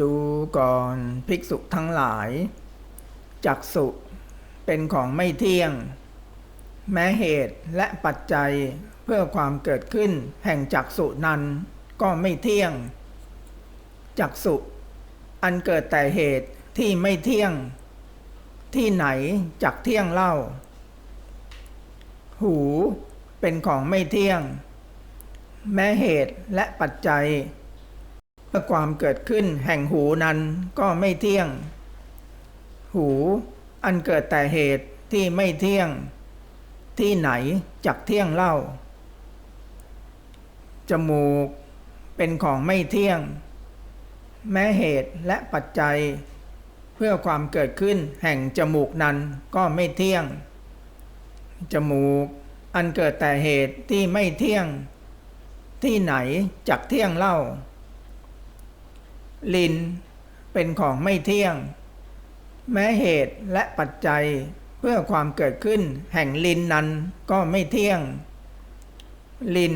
ดูก่อนภิกษุทั้งหลาย จักสุเป็นของไม่เที่ยง แม้เหตุและปัจจัยเพื่อความเกิดขึ้นแห่งจักสุนั้นก็ไม่เที่ยง จักสุอันเกิดแต่เหตุที่ไม่เที่ยง ที่ไหนจักเที่ยงเล่า หูเป็นของไม่เที่ยง แม้เหตุและปัจจัย เมื่อความเกิดขึ้นแห่งหูนั้นก็ไม่เที่ยง หูอันเกิดแต่เหตุที่ไม่เที่ยง ที่ไหนจักเที่ยงเล่า จมูกเป็นของไม่เที่ยง แม้เหตุและปัจจัย เพื่อความเกิดขึ้นแห่งจมูกนั้นก็ไม่เที่ยง จมูกอันเกิดแต่เหตุที่ไม่เที่ยง ที่ไหนจักเที่ยงเล่า ลิน เป็นของไม่เที่ยง แม้เหตุและปัจจัยเพื่อความเกิดขึ้นแห่งลินนั้นก็ไม่เที่ยง ลิน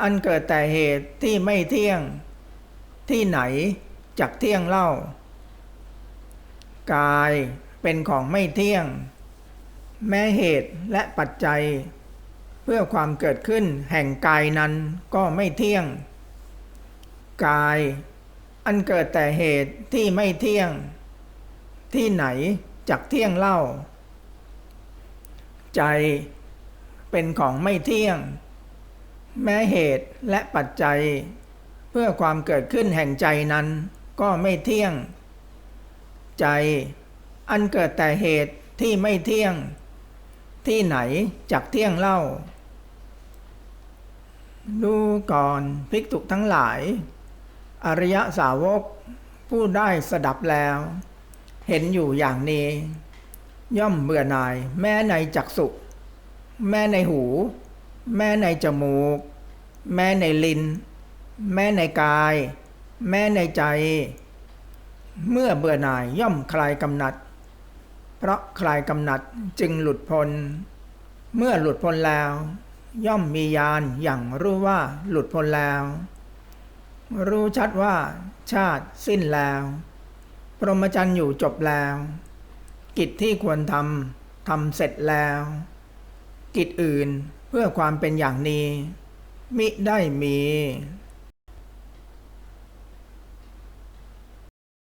อันเกิดแต่เหตุที่ไม่เที่ยง ที่ไหนจักเที่ยงเล่า กายเป็นของไม่เที่ยง แม้เหตุและปัจจัย เพื่อความเกิดขึ้นแห่งกายนั้นก็ไม่เที่ยง กาย อันเกิดแต่เหตุที่ไม่เที่ยง ที่ไหนจักเที่ยงเล่า ใจเป็นของไม่เที่ยง แม้เหตุและปัจจัย เพื่อความเกิดขึ้นแห่งใจนั้นก็ไม่เที่ยง ใจอันเกิดแต่เหตุที่ไม่เที่ยง ที่ไหนจักเที่ยงเล่า ดูก่อนภิกษุทั้งหลาย อริยสาวกผู้ได้สดับแล้ว เห็นอยู่อย่างนี้ ย่อมเบื่อหน่าย แม้ในจักสุแม้ในหู แม้ในจมูก แม้ในลิ้น แม้ในกาย แม้ในใจ เมื่อเบื่อหน่ายย่อมคลายกำหนัด เพราะคลายกำหนัดจึงหลุดพ้น เมื่อหลุดพ้นแล้ว ย่อมมีญาณอย่างรู้ว่าหลุดพ้นแล้ว รู้ชัดว่าชาติสิ้นแล้ว พรหมจรรย์อยู่จบแล้ว กิจที่ควรทำทำเสร็จแล้ว กิจอื่นเพื่อความเป็นอย่างนี้ มิได้มี